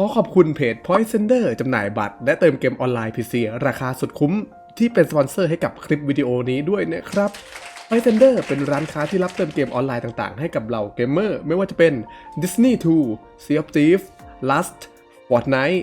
ขอขอบคุณเพจ Point Sender จำหน่ายบัตร และเติมเกมออนไลน์ PC ราคาสุดคุ้ม ที่เป็นสปอนเซอร์ให้กับคลิปวิดีโอนี้ด้วยนะครับ Point Sender เป็นร้านค้าที่รับเติมเกมออนไลน์ต่างๆ ให้กับเราเกมเมอร์ ไม่ว่าจะเป็น Disney 2 Sea of Thieves Lust Fortnite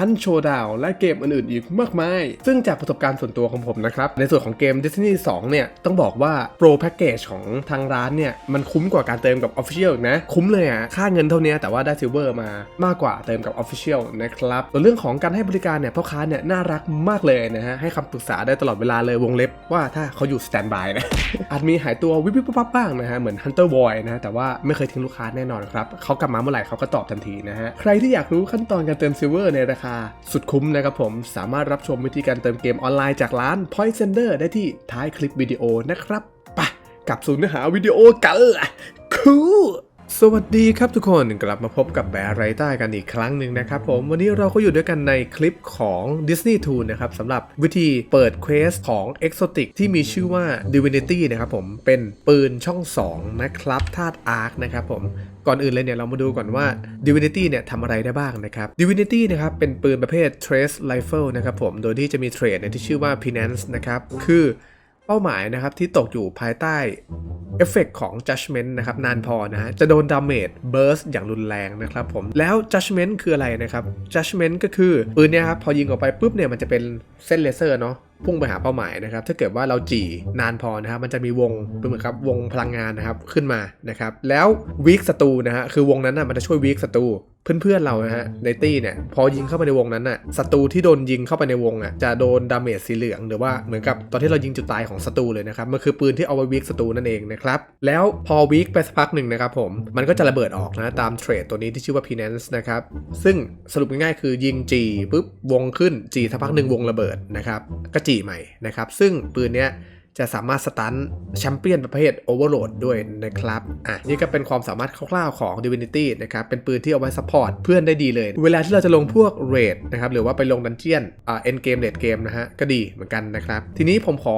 ฮันโชดาวและเกมอื่นๆอีกมากมาย ซึ่งจากประสบการณ์ส่วนตัวของผมนะครับ ในส่วนของเกม Destiny 2 เนี่ย ต้องบอกว่า Pro Package ของทางร้านเนี่ย มันคุ้มกว่าการเติมกับ Official นะ คุ้มเลยอะค่าเงินเท่านี้แต่ว่าได้ซิลเวอร์มามากกว่าเติมกับ Official นะครับส่วนเรื่องของการให้บริการเนี่ยพ่อค้าเนี่ยน่ารักมากเลยนะฮะให้คำปรึกษาได้ตลอดเวลาเลยวงเล็บว่าถ้าเขาอยู่สแตนบายนะอาจมีหายตัววิบวิบวับบ้างนะฮะเหมือน Hunter Boy นะฮะแต่ว่าไม่เคยทิ้งลูกค้าแน่นอนครับเขากลับมาเมื่อไหร่เขาก็ตอบทันทีนะฮะใครที่อยากรู้ขั้นตอนการเติมซิลเวอร์ในราคาสุดคุ้มนะครับผมสามารถรับชมวิธีการเติมเกมออนไลน์จากร้าน Point Sender ได้ที่ท้ายคลิปวิดีโอนะครับไปกลับสู่เนื้อหาวิดีโอกันคูสวัสดีครับทุกคนกลับมาพบกับแบร์ไรต้ากันอีกครั้งหนึ่งนะครับผมวันนี้เราก็อยู่ด้วยกันในคลิปของ Disney t o o นะครับสำหรับวิธีเปิดเควสของ Exotic ที่มีชื่อว่า Divinity นะครับผมเป็นปืนช่อง 2 นะครับธาตุอาร์คนะครับผม ก่อนอื่นเลยเนี่ยเรามาดูก่อนว่า Divinity เนี่ยทำอะไรได้บ้างนะครับ Divinity นะครับเป็นปืนประเภท Trace Rifle นะครับผม โดยที่จะมีเทรดเนี่ยที่ชื่อว่า Penance นะครับ คือ เป้าหมายนะครับที่ตกอยู่ภายใต้เอฟเฟกของ Judgment นะครับนานพอนะฮะจะโดนดาเมจเบิร์สอย่างรุนแรงนะครับผมแล้ว Judgment คืออะไรนะครับ Judgment ก็คือปืนเนี่ยครับพอยิงออกไปปุ๊บเนี่ยมันจะเป็นเส้นเลเซอร์เนาะพุ่งไปหาเป้าหมายนะครับถ้าเกิดว่าเราจี่นานพอนะครับมันจะมีวงเป็นเหมือนครับวงพลังงานนะครับขึ้นมานะครับแล้ววีคศัตรูนะฮะคือวงนั้นน่ะมันจะช่วยวีคศัตรู เพื่อนๆเรานะฮะในตี้เนี่ยพอยิงเข้าไปในวงนั้นน่ะศัตรูที่โดนยิงเข้าไปในวงอะจะโดนดาเมจสีเหลืองหรือว่าเหมือนกับตอนที่เรายิงจุดตายของศัตรูเลยนะครับมันคือปืนที่เอาไว้วีคศัตรูนั่นเองนะครับแล้วพอวีคไปสักพักหนึ่งนะครับผมมันก็จะระเบิดออกนะตามเทรดตัวนี้ที่ชื่อว่า Penance นะครับซึ่งสรุปง่ายๆคือยิงจีปุ๊บวงขึ้นจีสักพักหนึ่งวงระเบิดนะครับก็จีใหม่นะครับซึ่งปืนเนี้ย จะสามารถสตันแชมเปี้ยนประเภทโอเวอร์โหลดด้วยนะครับ อะ นี่ก็เป็นความสามารถคร่าวๆของ Divinity นะครับ เป็นปืนที่เอาไว้ซัพพอร์ตเพื่อนได้ดีเลย เวลาที่เราจะลงพวกเรดนะครับ หรือว่าไปลงดันเจียนอ่าเอ็นเกมเลดเกมนะฮะ ก็ดีเหมือนกันนะครับ ทีนี้ผมขอ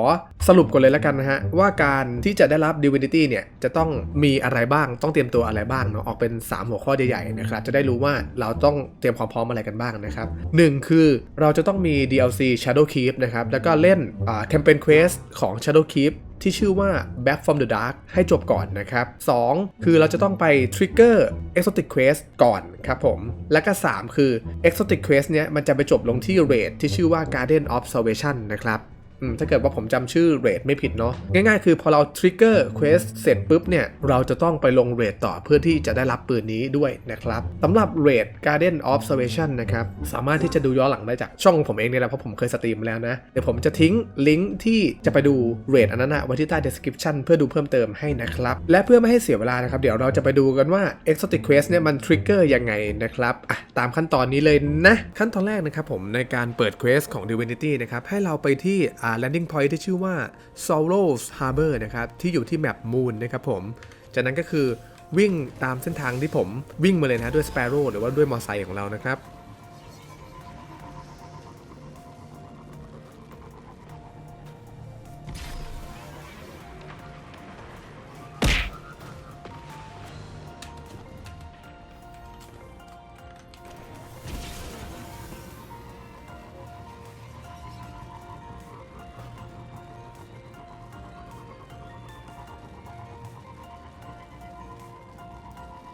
สรุปก่อนเลยแล้วกันนะฮะ ว่าการที่จะได้รับ Divinity เนี่ย จะต้องมีอะไรบ้าง ต้องเตรียมตัวอะไรบ้างเนาะ ออกเป็น 3 หัวข้อใหญ่ๆนะครับ จะได้รู้ว่าเราต้องเตรียมความพร้อมอะไรกันบ้างนะครับหนึ่งคือเราจะต้องมี DLC Shadow Keep นะครับ แล้วก็เล่นอ่า Campaign Quest ของ Shadow Keep ที่ชื่อว่า Back from the Dark ให้จบก่อนนะครับ 2 คือเราจะต้องไป Trigger Exotic Quest ก่อนครับผม และก็ 3 คือ Exotic Quest เนี้ยมันจะไปจบลงที่ Raid ที่ชื่อว่า Garden of Salvation นะครับ ถ้าเกิดว่าผมจำชื่อเรทไม่ผิดเนาะง่ายๆ คือพอเรา trigger quest เสร็จปุ๊บเนี่ย เราจะต้องไปลงเรทต่อเพื่อที่จะได้รับปืนนี้ด้วยนะครับสำหรับเรท Garden of Salvation นะครับ สามารถที่จะดูย้อนหลังได้จากช่องของผมเองเนี่ยแหละเพราะผมเคยสตรีมมาแล้วนะ เดี๋ยวผมจะทิ้งลิงก์ที่จะไปดูเรทอันนั้นนะไว้ที่ใต้ description เพื่อดูเพิ่มเติมให้นะครับ และเพื่อไม่ให้เสียเวลานะครับเดี๋ยวเราจะไปดูกันว่า Exotic Quest เนี่ยมัน trigger ยังไงนะครับอะตามขั้นตอนนี้เลยนะขั้นตอนแรกนะครับผมในการเปิด Quest ของ Divinity นะครับให้เราไปที่อ่า landing point ที่ชื่อว่า Sorrows Harbor นะครับที่อยู่ที่แมป Moon นะครับผม จากนั้นก็คือวิ่งตามเส้นทางที่ผมวิ่งมาเลยนะด้วย Sparrow หรือว่าด้วยมอไซค์ของเรานะครับ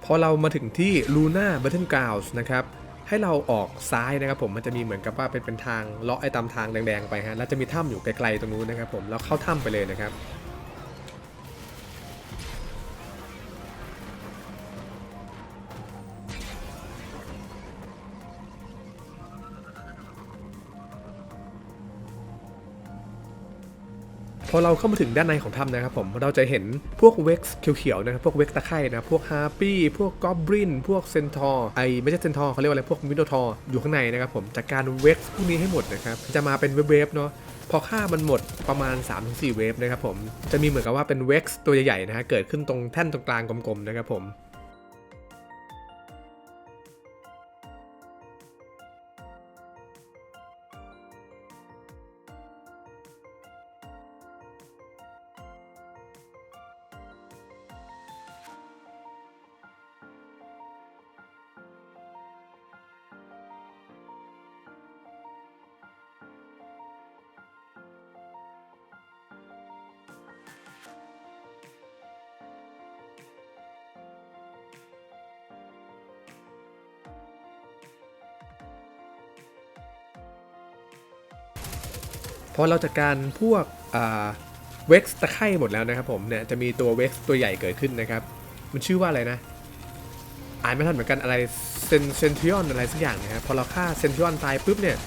พอเรามาถึงที่ลูน่าบัตเทนกราวส์นะครับให้เราออกซ้ายนะครับผมมันจะมีเหมือนกับว่าเป็นเป็นทางเลาะไอ้ตามทางแดงๆไปฮะแล้วจะมีถ้ำอยู่ไกลๆตรงนู้นนะครับผมแล้วเข้าถ้ำไปเลยนะครับ พอเราเข้ามาถึงด้านในของถ้ำนะครับผมเราจะเห็นพวกเว็กซ์เขียวๆนะครับพวกเว็กตะไคร่นะพวกฮาร์ปี้พวกกอบรินพวกเซนทอร์ไอไม่ใช่เซนทอร์เขาเรียกว่าอะไรพวกมิโนทอร์อยู่ข้างในนะครับผมจากการเว็กซ์พวกนี้ให้หมดนะครับจะมาเป็นเวฟๆเนาะพอค่ามันหมดประมาณ 3-4 เวฟนะครับผมจะมีเหมือนกับว่าเป็นเว็กซ์ตัวใหญ่ๆนะฮะเกิดขึ้นตรงแท่นตรงกลางกลมๆนะครับผม อเราจัดการพวกเว็กซ์ตะไคร่หมดแล้วนะครับผมเนี่ยจะมีตัวเว็กซ์ตัวใหญ่เกิดขึ้นนะครับ มันชื่อว่าอะไรนะ อ่านไม่ทันเหมือนกันอะไรเซนเซนทิออนอะไรสักอย่างนะครับพอเราฆ่าเซนทิออนตายปุ๊บเนี่ย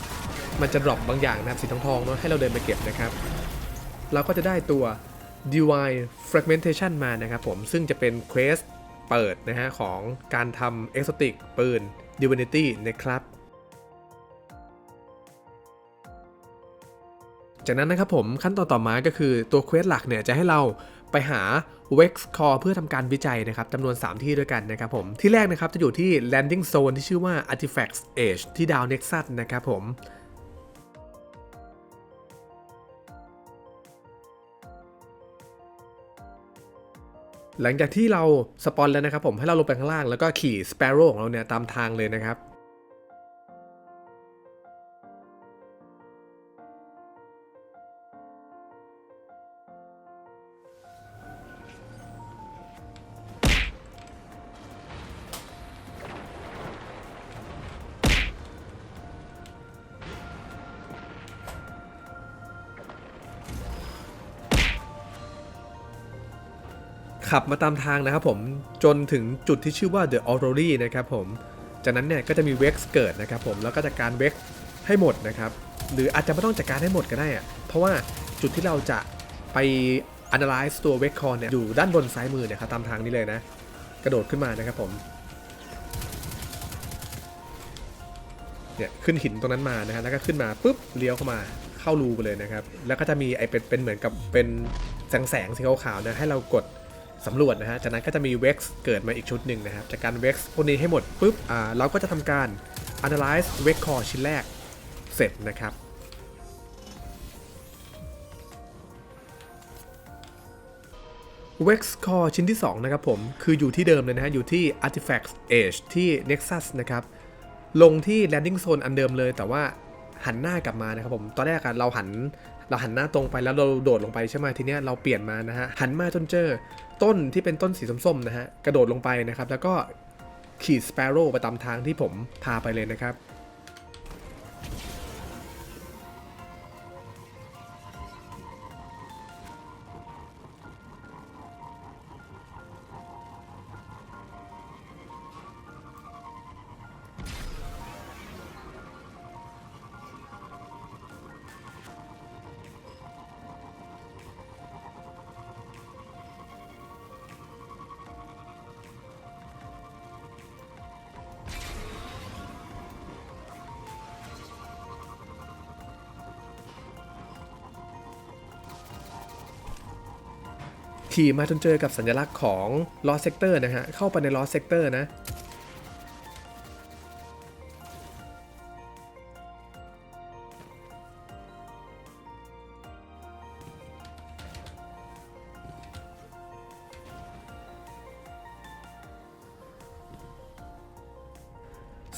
มันจะดรอปบางอย่างนะครับสีทองทองเนาะให้เราเดินไปเก็บนะครับ เราก็จะได้ตัว Divine Fragmentation มานะครับผมซึ่งจะเป็นเควสเปิดนะฮะของการทำ Exotic ปืน Divinity นะครับ จากนั้นนะครับผมขั้นตอนต่อมาก็คือตัวเควสหลักเนี่ยจะให้เราไปหา Vex Core เพื่อทำการวิจัยนะครับจำนวน 3 ที่ด้วยกันนะครับผม ที่แรกนะครับจะอยู่ที่ Landing Zone ที่ชื่อว่า Artifacts Age ที่ดาว Nexus นะครับผมหลังจากที่เราสปอนแล้วนะครับผมให้เราลงไปข้างล่างแล้วก็ขี่ Sparrow ของเราเนี่ยตามทางเลยนะครับ ขับมาตามทางนะครับผมจนถึงจุดที่ชื่อว่า The Aurory นะครับผมจากนั้นเนี่ยก็จะมี Vex เกิดนะครับผมแล้วก็จัดการ Vex ให้หมดนะครับหรืออาจจะไม่ต้องจัดการให้หมดก็ได้อะเพราะว่าจุดที่เราจะไป analyze ตัว Vex Core เนี่ยอยู่ด้านบนซ้ายมือเนี่ยครับตามทางนี้เลยนะ กระโดดขึ้นมานะครับผมเนี่ยขึ้นหินตรงนั้นมานะฮะแล้วก็ขึ้นมาปุ๊บเลี้ยวเข้ามาเข้ารูไปเลยนะครับ แล้วก็จะมีไอเป็นเป็นเหมือนกับเป็นแสงแสงสีขาวๆนะให้เรากด สำรวจนะฮะ จากนั้นก็จะมี Vex เกิดมาอีกชุดหนึ่งนะครับ จากการ Vex พวกนี้ให้หมดปุ๊บ อ่า เราก็จะทำการ Analyze Vex Core ชิ้นแรกเสร็จนะครับ Vex Core ชิ้นที่ 2 นะครับผม คืออยู่ที่เดิมเลยนะฮะ อยู่ที่ artifacts age ที่ Nexus นะครับ ลงที่ Landing Zone อันเดิมเลยแต่ว่า หันหน้ากลับมานะครับผมตอนแรกเราหันเราหันหน้าตรงไปแล้วเราโดดลงไปใช่ไหมทีเนี้ยเราเปลี่ยนมานะฮะหันมาจนเจอต้นที่เป็นต้นสีส้มๆนะฮะกระโดดลงไปนะครับแล้วก็ขี่สเปโร่ไปตามทางที่ผมพาไปเลยนะครับ ขี่มาจนเจอกับสัญลักษณ์ของ Lost Sector นะฮะ เข้าไปใน Lost Sector นะ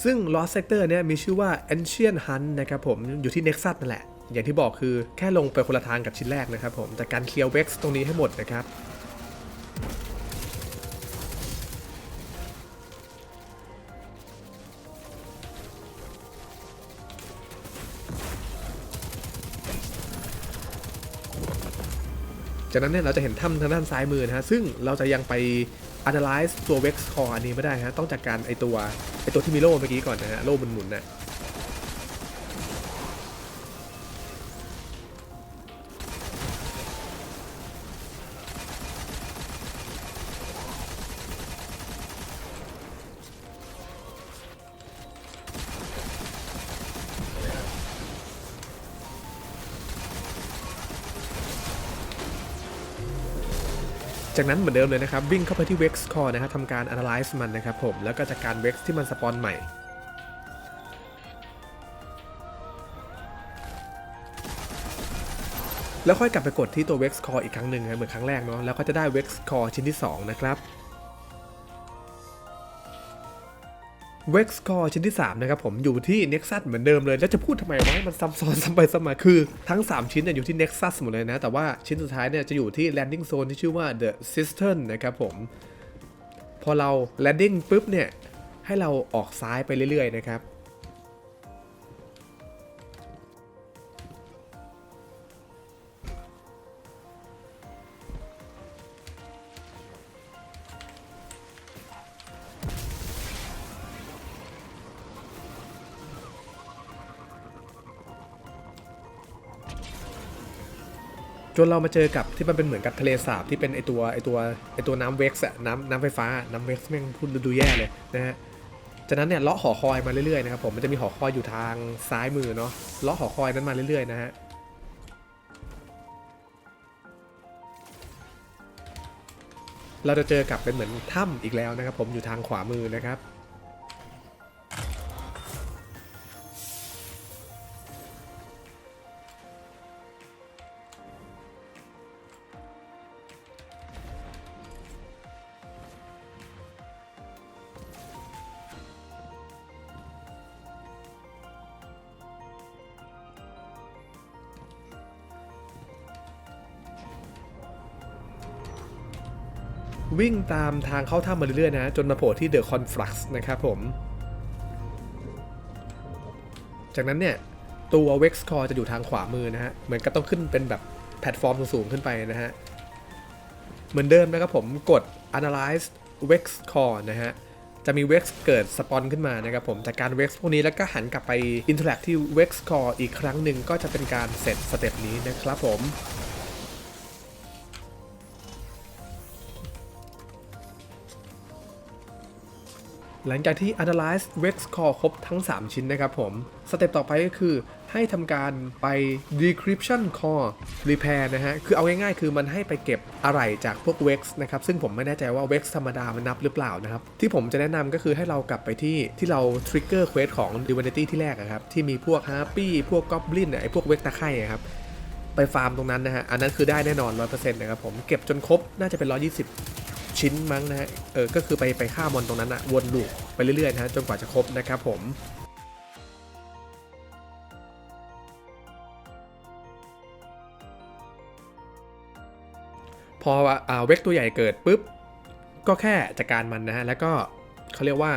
ซึ่ง Lost Sector เนี่ยมีชื่อว่า Ancient Hunt นะครับผมอยู่ที่ Nexus นั่นแหละ อย่างที่บอกคือแค่ลงไปคนละทางกับชิ้นแรกนะครับผม แต่การเคลียร์ Vex ตรงนี้ให้หมดนะครับจากนั้นเนี่ยเราจะเห็นถ้ำทางด้านซ้ายมือนะฮะ ซึ่งเราจะยังไป analyze ตัว Vex Core อันนี้ไม่ได้ฮะ ต้องจัดการไอตัวไอตัวที่มีโล่เมื่อกี้ก่อนนะฮะ โล่หมุนๆนะ จากนั้นเหมือนเดิมเลยนะครับ วิ่งเข้าไปที่ Vex Core นะครับทำการ analyze มันนะครับผม แล้วก็จากการ Vex ที่มันสปอนใหม่ แล้วค่อยกลับไปกดที่ตัว Vex Core อีกครั้งหนึ่งนะเหมือนครั้งแรกเนาะแล้วก็จะได้ Vex Core ชิ้นที่ 2 นะครับ Vex Core ชิ้นที่ 3 นะครับผมอยู่ที่ Nexus เหมือนเดิมเลย แล้วจะพูดทำไมวะให้มันซ้ำซ้อนซ้ำไปซ้ำมาคือทั้ง 3 ชิ้นเนี่ยอยู่ที่ Nexus หมดเลยนะ แต่ว่าชิ้นสุดท้ายเนี่ยจะอยู่ที่ Landing Zone ที่ชื่อว่า The Cistern นะครับผม พอเรา Landing ปุ๊บเนี่ย ให้เราออกซ้ายไปเรื่อยๆนะครับ จนเรามาเจอกับที่มันเป็นเหมือนกับทะเลสาบที่เป็นไอตัวไอตัวไอตัวน้ำเว็กซ์อะน้ำน้ำไฟฟ้าน้ำเว็กซ์แม่งพูดดูแย่เลยนะฮะจากนั้นเนี่ยเลาะหอคอยมาเรื่อยๆนะครับผมมันจะมีหอคอยอยู่ทางซ้ายมือเนาะเลาะหอคอยนั้นมาเรื่อยๆนะฮะเราจะเจอกับเป็นเหมือนถ้ำอีกแล้วนะครับผมอยู่ทางขวามือนะครับ วิ่งตามทางเข้าถ้ำมาเรื่อยๆนะ จนมาโผล่ที่เดอะคอนฟลักซ์นะครับผม จากนั้นเนี่ย ตัว Vex Core จะอยู่ทางขวามือนะฮะ เหมือนกับต้องขึ้นเป็นแบบแพลตฟอร์มสูงๆขึ้นไปนะฮะ เหมือนเดิมนะครับผมกด analyze Vex Core นะฮะ จะมี Vex เกิดสปอนขึ้นมานะครับผม จากการ Vex พวกนี้แล้วก็หันกลับไป interact ที่ Vex Core อีกครั้งหนึ่งก็จะเป็นการเสร็จสเต็ปนี้นะครับผม หลังจากที่ analyze vex core ครบทั้ง 3 ชิ้นนะครับผม สเต็ปต่อไปก็คือให้ทำการไป decryption core repair นะฮะ คือเอาง่ายๆ คือมันให้ไปเก็บอะไรจากพวก vex นะครับ ซึ่งผมไม่แน่ใจว่า vex ธรรมดามันนับหรือเปล่านะครับ ที่ผมจะแนะนำก็คือให้เรากลับไปที่ที่เรา trigger quest ของ divinity ที่แรกอะครับ ที่มีพวก harpy พวก goblin ไอพวก vex ตะไคร่ครับไปฟาร์มตรงนั้นนะฮะ อันนั้นคือได้แน่นอน 100%นะครับผม เก็บจนครบ น่าจะเป็น 120 ชิ้นมั้งนะฮะ เออ ก็คือไปไปฆ่ามอนตรงนั้นอะวนลูปไปเรื่อยๆนะฮะจนกว่าจะครบนะครับผมพออ่าเวกตัวใหญ่เกิดปุ๊บ ก็แค่จัดการมันนะฮะ แล้วก็เขาเรียกว่า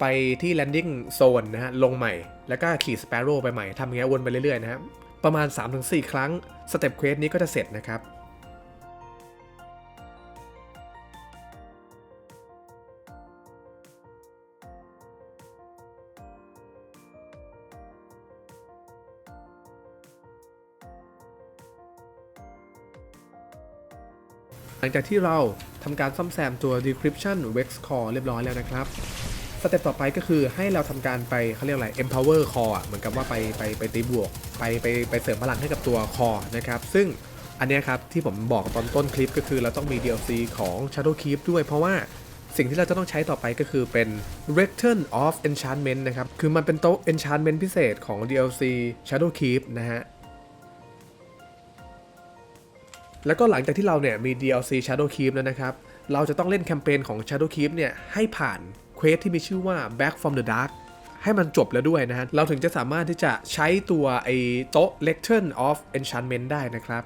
ไปที่ landing zone นะฮะ ลงใหม่ แล้วก็ขี่ sparrow ไปใหม่ทำอย่างเงี้ยวนไปเรื่อยๆนะครับ ประมาณ 3-4 ครั้ง สเต็ปเควสนี้ก็จะเสร็จนะครับ ลังจากที่เราทำการซ่อมแซมตัว decryption vex core เรียบร้อยแล้วนะครับสเต็ปต่อไปก็คือให้เราทำการไปเขาเรียกอะไร empower core เหมือนกับว่าไปไปไปตีบวก ไปไปไปเสริมพลังให้กับตัว core นะครับ ซึ่งอันนี้ครับที่ผมบอกตอนต้นคลิปก็คือเราต้องมี DLC ของ Shadow Keep ด้วยเพราะว่าสิ่งที่เราจะต้องใช้ต่อไปก็คือเป็น Return of Enchantment นะครับ คือมันเป็นโต๊ะ Enchantment พิเศษของ DLC Shadow Keep นะฮะ แล้วก็หลังจากที่เราเนี่ยมี DLC Shadow Keep แล้วนะครับ เราจะต้องเล่นแคมเปญของ Shadow Keep เนี่ยให้ผ่านเควสที่มีชื่อว่า Back from the Dark ให้มันจบแล้วด้วยนะฮะ เราถึงจะสามารถที่จะใช้ตัวไอ้โต๊ะ Lectern of Enchantment ได้นะครับ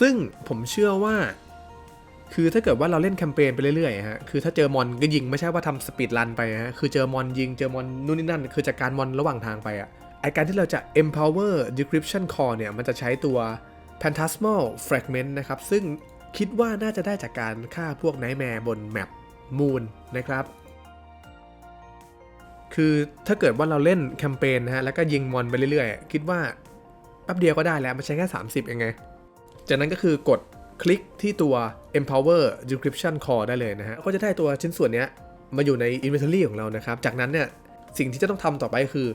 ซึ่งผมเชื่อว่า คือถ้าเกิดว่าเราเล่นแคมเปญไปเรื่อยๆฮะคือถ้าเจอมอนก็ยิงไม่ใช่ว่าทำสปีดรันไปฮะคือเจอมอนยิงเจอมอนนู่นนี่นั่น คือจัดการมอนระหว่างทางไปอะไอการที่เราจะ empower decryption core เนี่ยมันจะใช้ตัว phantasmal fragment นะครับ ซึ่งคิดว่าน่าจะได้จากการฆ่าพวกไนท์แมร์บนแมป Moon นะครับคือถ้าเกิดว่าเราเล่นแคมเปญนะฮะแล้วก็ยิงมอนไปเรื่อยๆ คิดว่าแป๊บเดียวก็ได้แล้วมันใช้แค่ 30เองไง จากนั้นก็คือกดคลิกที่ตัว empower decryption core ได้เลยนะฮะ ก็จะได้ตัวชิ้นส่วนนี้มาอยู่ใน inventory ของเรานะครับ จากนั้นเนี่ยสิ่งที่จะต้องทำต่อไปคือ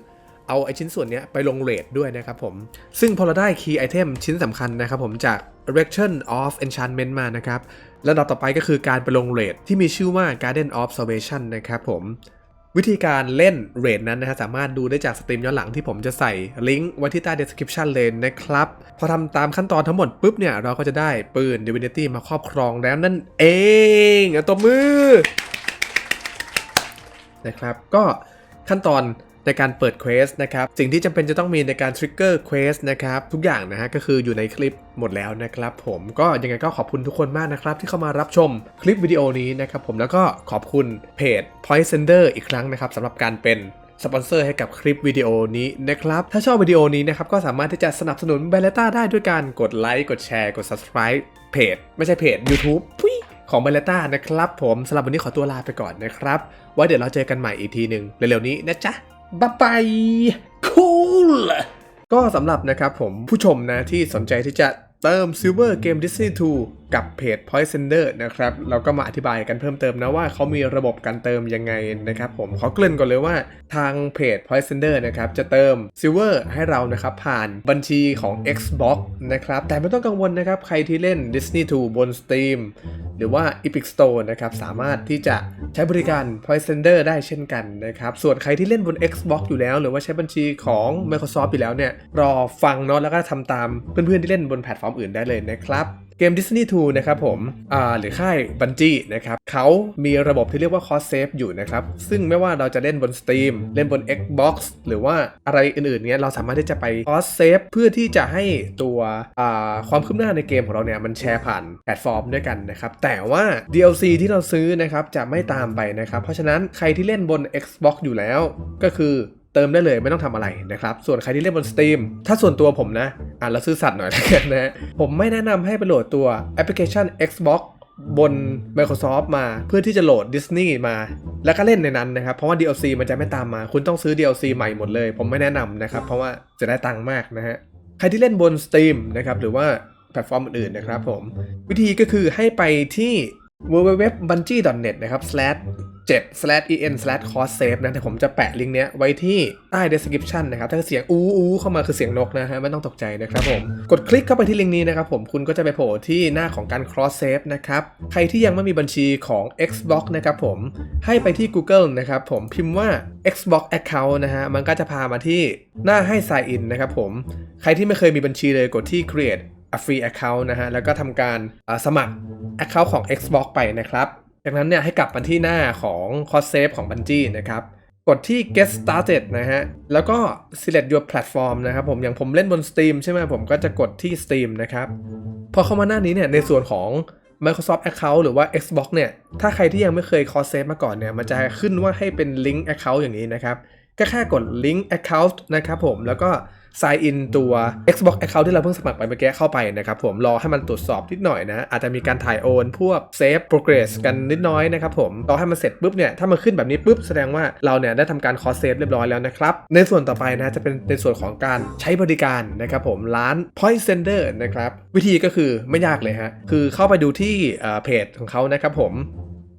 เอาไอชิ้นส่วนนี้ไปลงเรทด้วยนะครับผม ซึ่งพอเราได้ key item ชิ้นสำคัญนะครับผมจาก Rection of Enchantment มานะครับแล้วดับต่อไปก็คือการไปลงเรทที่มีชื่อว่า Garden of Salvation นะครับผม วิธีการเล่นเรทนั้นนะฮะสามารถดูได้จากสตรีมย้อนหลังที่ผมจะใส่ลิงก์ไว้ที่ใต้ description เลยนะครับ พอทำตามขั้นตอนทั้งหมดปุ๊บเนี่ย เราก็จะได้ปืน Divinity มาครอบครองแล้วนั่นเองเอาตบมือนะครับก็ขั้นตอน ในการเปิดเควสนะครับ สิ่งที่จำเป็นจะต้องมีในการทริกเกอร์เควสนะครับ ทุกอย่างนะฮะก็คืออยู่ในคลิปหมดแล้วนะครับผมก็ยังไงก็ขอบคุณทุกคนมากนะครับ ที่เข้ามารับชมคลิปวิดีโอนี้นะครับผมแล้วก็ขอบคุณเพจ Point Sender อีกครั้งนะครับสำหรับการเป็นสปอนเซอร์ให้กับคลิปวิดีโอนี้นะครับ ถ้าชอบวิดีโอนี้นะครับ ก็สามารถที่จะสนับสนุนเบลต้าได้ด้วยการกดไลค์ กดแชร์ กด subscribe เพจ ไม่ใช่เพจ YouTube พุยของเบลต้านะครับ ผมสำหรับวันนี้ขอตัวลาไปก่อนนะครับ ไว้เดี๋ยวเราเจอกันใหม่อีกทีหนึ่งเร็วๆนี้นะจ๊ะ บ๊ายบายคูลก็สำหรับนะครับผมผู้ชมนะที่สนใจที่จะเติม Silver Game Disney 2 กับเพจ Point Sender นะครับเราก็มาอธิบายกันเพิ่มเติมนะว่าเขามีระบบการเติมยังไงนะครับผมขอเกริ่นก่อนเลยว่าทางเพจ Point Sender นะครับจะเติม Silver ให้เรานะครับผ่านบัญชีของ Xbox นะครับแต่ไม่ต้องกังวลนะครับใครที่เล่น Disney 2 บน Steam หรือว่า Epic Store นะครับสามารถที่จะใช้บริการ Point Sender ได้เช่นกันนะครับส่วนใครที่เล่นบน Xbox อยู่แล้ว หรือว่าใช้บัญชีของ Microsoft อยู่แล้วเนี่ยรอฟังเนาะแล้วก็ทำตามเพื่อนๆที่เล่นบนแพลตฟอร์มอื่นได้เลยนะครับ เกม Disney 2 นะครับผมหรือค่ายบันจี้นะครับเขามีระบบที่เรียกว่า Cost Save อยู่นะครับ ซึ่งไม่ว่าเราจะเล่นบน Steam เล่นบน Xbox หรือว่าอะไรอื่นๆเนี้ยเราสามารถที่จะไป Cost Save เพื่อที่จะให้ตัวความคืบหน้าในเกมของเราเนี่ยมันแชร์ผ่านแพลตฟอร์มด้วยกันนะครับ แต่ว่า DLC ที่เราซื้อนะครับจะไม่ตามไปนะครับ เพราะฉะนั้นใครที่เล่นบน Xbox อยู่แล้วก็คือ เติมได้เลยไม่ต้องทำอะไรนะครับ ส่วนใครที่เล่นบน Steam ถ้าส่วนตัวผมนะอะเราซื้อสัตว์หน่อยแล้วกันนะผมไม่แนะนำให้ไปโหลดตัวแอปพลิเคชัน Xbox บน Microsoft มาเพื่อที่จะโหลด Disney มา แล้วก็เล่นในนั้นนะครับ เพราะว่า DLC มันจะไม่ตามมา คุณต้องซื้อ DLC ใหม่หมดเลย ผมไม่แนะนำนะครับ เพราะว่าจะได้ตังค์มากนะฮะ ใครที่เล่นบน Steam นะครับ หรือว่าแพลตฟอร์มอื่นๆนะครับผม วิธีก็คือให้ไปที่ www.bungee.net นะครับ 7 slash en slash cost save นะแต่ผมจะแปะลิงก์เนี้ยไว้ที่ใต้ description นะครับถ้าเสียงอู้อู้เข้ามาคือเสียงนกนะฮะไม่ต้องตกใจนะครับผม กดคลิกเข้าไปที่ลิงก์นี้นะครับผมคุณก็จะไปโผล่ที่หน้าของการ cross save นะครับ ใครที่ยังไม่มีบัญชีของ Xbox นะครับผมให้ไปที่ Google นะครับผมพิมพ์ว่า Xbox account นะฮะมันก็จะพามาที่หน้าให้ sign in นะครับผมใครที่ไม่เคยมีบัญชีเลยกดที่ create a free account นะฮะแล้วก็ทำการสมัคร account ของ Xbox ไปนะครับ จากนั้นเนี่ยให้กลับมาที่หน้าของ Cost Save ของ Bungie นะครับ กดที่ Get Started นะฮะ แล้วก็ select your platform นะครับผม อย่างผมเล่นบน Steam ใช่ไหมผมก็จะกดที่ Steam นะครับ พอเข้ามาหน้านี้เนี่ย ในส่วนของ Microsoft Account หรือว่า Xbox เนี่ย ถ้าใครที่ยังไม่เคย Cost Save มาก่อนเนี่ย มันจะขึ้นว่าให้เป็น Link Account อย่างนี้นะครับ ก็แค่กด Link Account นะครับผม แล้วก็ sign in ตัว Xbox Account ที่เราเพิ่งสมัครไปเมื่อกี้เข้าไปนะครับผมรอให้มันตรวจสอบนิดหน่อยนะ อาจจะมีการถ่ายโอนพวก save progress กันนิดน้อยนะครับผมรอให้มันเสร็จปุ๊บเนี่ยถ้ามันขึ้นแบบนี้ปุ๊บแสดงว่าเราเนี่ยได้ทำการ cost save เรียบร้อยแล้วนะครับ ในส่วนต่อไปนะจะเป็นในส่วนของการใช้บริการนะครับผมร้าน Point Sender นะครับวิธีก็คือไม่ยากเลยฮะคือเข้าไปดูที่เพจของเขานะครับผม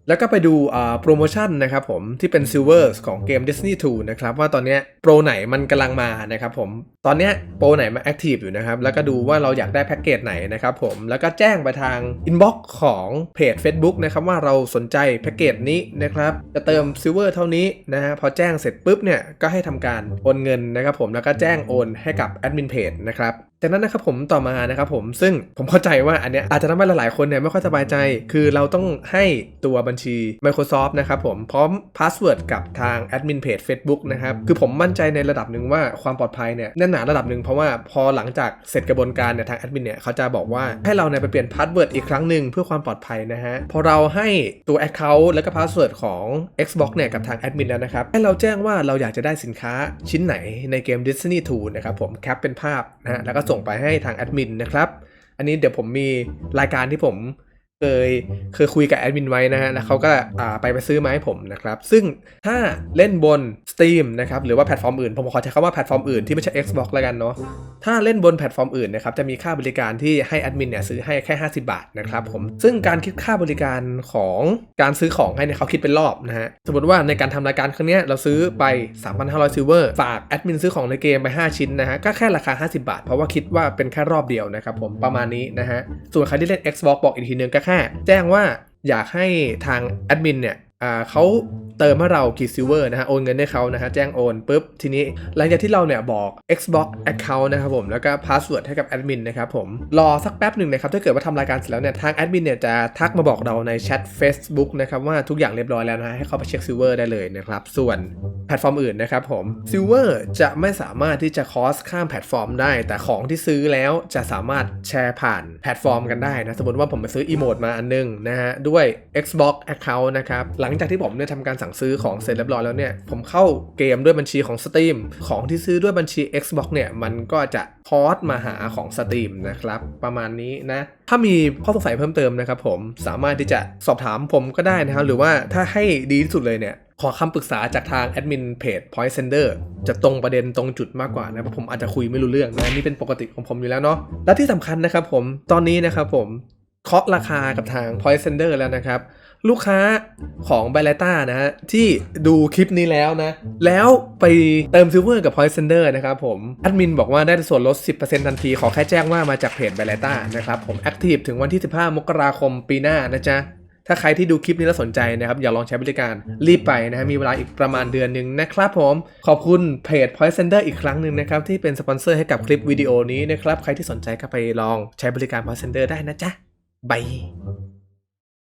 แล้วก็ไปดูโปรโมชั่นนะครับผมที่เป็น Silver ของเกม Destiny 2 นะครับ ว่าตอนเนี้ยโปรไหนมันกำลังมานะครับผม ตอนนี้โปรไหนมา Active อยู่นะครับ แล้วก็ดูว่าเราอยากได้แพ็กเกจไหนนะครับผม แล้วก็แจ้งไปทาง Inbox ของเพจ Facebook นะครับว่าเราสนใจแพ็กเกจนี้นะครับ จะเติม Silver เท่านี้นะฮะ พอแจ้งเสร็จปุ๊บเนี่ย ก็ให้ทำการโอนเงินนะครับผม แล้วก็แจ้งโอนให้กับแอดมินเพจนะครับจากนั้นนะครับผมต่อมานะครับผมซึ่งผมเข้าใจว่าอันเนี้ยอาจจะทำให้หลายๆคนเนี่ยไม่ค่อยสบายใจ คือเราต้องให้ตัวบัญชี Microsoft นะครับผมพร้อมพาสเวิร์ดกับทางแอดมินเพจ Facebook นะครับคือผมมั่นใจในระดับหนึ่งว่าความปลอดภัยเนี่ยแน่นหนาระดับหนึ่งเพราะว่าพอหลังจากเสร็จกระบวนการเนี่ยทางแอดมินเนี่ยเขาจะบอกว่าให้เราเนี่ยไปเปลี่ยนพาสเวิร์ดอีกครั้งหนึ่งเพื่อความปลอดภัยนะฮะพอเราให้ตัว Account แล้วก็พาสเวิร์ดของ Xbox เนี่ยกับทางแอดมินแล้วนะครับให้เราแจ้งว่าเราอยากจะได้สินค้าชิ้นไหนในเกม Destiny 2นะครับผมแคปเป็นภาพนะฮะแล้วก็ส่งไปให้ทางแอดมินนะครับอันนี้เดี๋ยวผมมีรายการที่ผม เคยเคยคุยกับแอดมินไว้นะฮะแล้วเขาก็อ่าไปไปซื้อมาให้ผมนะครับ ซึ่งถ้าเล่นบน Steam นะครับหรือว่าแพลตฟอร์มอื่น ผมขอใช้คำว่าแพลตฟอร์มอื่นที่ไม่ใช่ Xbox แล้วกันเนาะถ้าเล่นบนแพลตฟอร์มอื่นนะครับจะมีค่าบริการที่ให้แอดมินเนี่ยซื้อให้แค่ 50 บาทนะครับผมซึ่งการคิดค่าบริการของการซื้อของให้เนี่ยเขาคิดเป็นรอบนะฮะสมมติว่าในการทำรายการครั้งเนี้ยเราซื้อไป 3,500ซิลเวอร์ฝากแอดมินซื้อของในเกมไป 5 ชิ้นนะฮะก็แค่ราคา 50 บาท เพราะว่าคิดว่าเป็นแค่รอบเดียวนะครับผมประมาณนี้นะฮะส่วนใครที่เล่น Xbox บอกอีกทีนึงก็แค่แจ้งว่าอยากให้ทางแอดมินเนี่ยเขา เติมให้เรากี่ซิลเวอร์นะฮะโอนเงินให้เขานะฮะแจ้งโอนปุ๊บทีนี้หลังจากที่เราเนี่ยบอก Xbox Account นะครับผมแล้วก็พาสเวิร์ดให้กับแอดมินนะครับผมรอสักแป๊บหนึ่งนะครับถ้าเกิดว่าทำรายการเสร็จแล้วเนี่ยทางแอดมินเนี่ยจะทักมาบอกเราในแชท Facebook นะครับว่าทุกอย่างเรียบร้อยแล้วนะฮะให้เขาไปเช็คซิลเวอร์ได้เลยนะครับส่วนแพลตฟอร์มอื่นนะครับผมซิลเวอร์จะไม่สามารถที่จะคอสข้ามแพลตฟอร์มได้ แต่ของที่ซื้อแล้วจะสามารถแชร์ผ่านแพลตฟอร์มกันได้นะสมมติว่าผมไปซื้ออีโมดมาอันนึงนะฮะด้วย Xbox Account นะครับหลังจากที่ผมเนี่ยทำการสั่งซื้อของเสร็จเรียบร้อยแล้วเนี่ย ผมเข้าเกมด้วยบัญชีของ Steam ของที่ซื้อด้วยบัญชี Xbox เนี่ย มันก็จะพอร์ตมาหาของ Steam นะครับ ประมาณนี้นะ ถ้ามีข้อสงสัยเพิ่มเติมนะครับผมสามารถที่จะสอบถามผมก็ได้นะครับ หรือว่าถ้าให้ดีที่สุดเลยเนี่ยขอคำปรึกษาจากทางแอดมินเพจ Point Sender จะตรงประเด็นตรงจุดมากกว่านะเพราะผมอาจจะคุยไม่รู้เรื่องนะนี่เป็นปกติของผมอยู่แล้วเนาะและที่สำคัญนะครับผมตอนนี้นะครับผมเคาะราคากับทาง Point Sender แล้วนะครับ ลูกค้าของ b บ l ลต้านะฮะ ที่ดูคลิปนี้แล้วนะ แล้วไปเติมซิลเวอร์กับ Point Sender นะครับผมแอดมินบอกว่าได้ส่วนลด 10%ทันที ขอแค่แจ้งว่ามาจากเพจ b บ l ลต้านะครับผมแอคทีฟถึงวันที่ 15 มกราคมปีหน้านะจ๊ะถ้าใครที่ดูคลิปนี้แล้วสนใจนะครับ อยากลองใช้บริการรีบไปนะฮะมีเวลาอีกประมาณเดือนหนึ่งนะครับผม ขอบคุณเพจ Point Sender อีกครั้งหนึ่งนะครับ ที่เป็นสปอนเซอร์ให้กับคลิปวิดีโอนี้นะครับ ใครที่สนใจก็ไปลองใช้บริการ Point Sender ได้นะจ๊ะบาย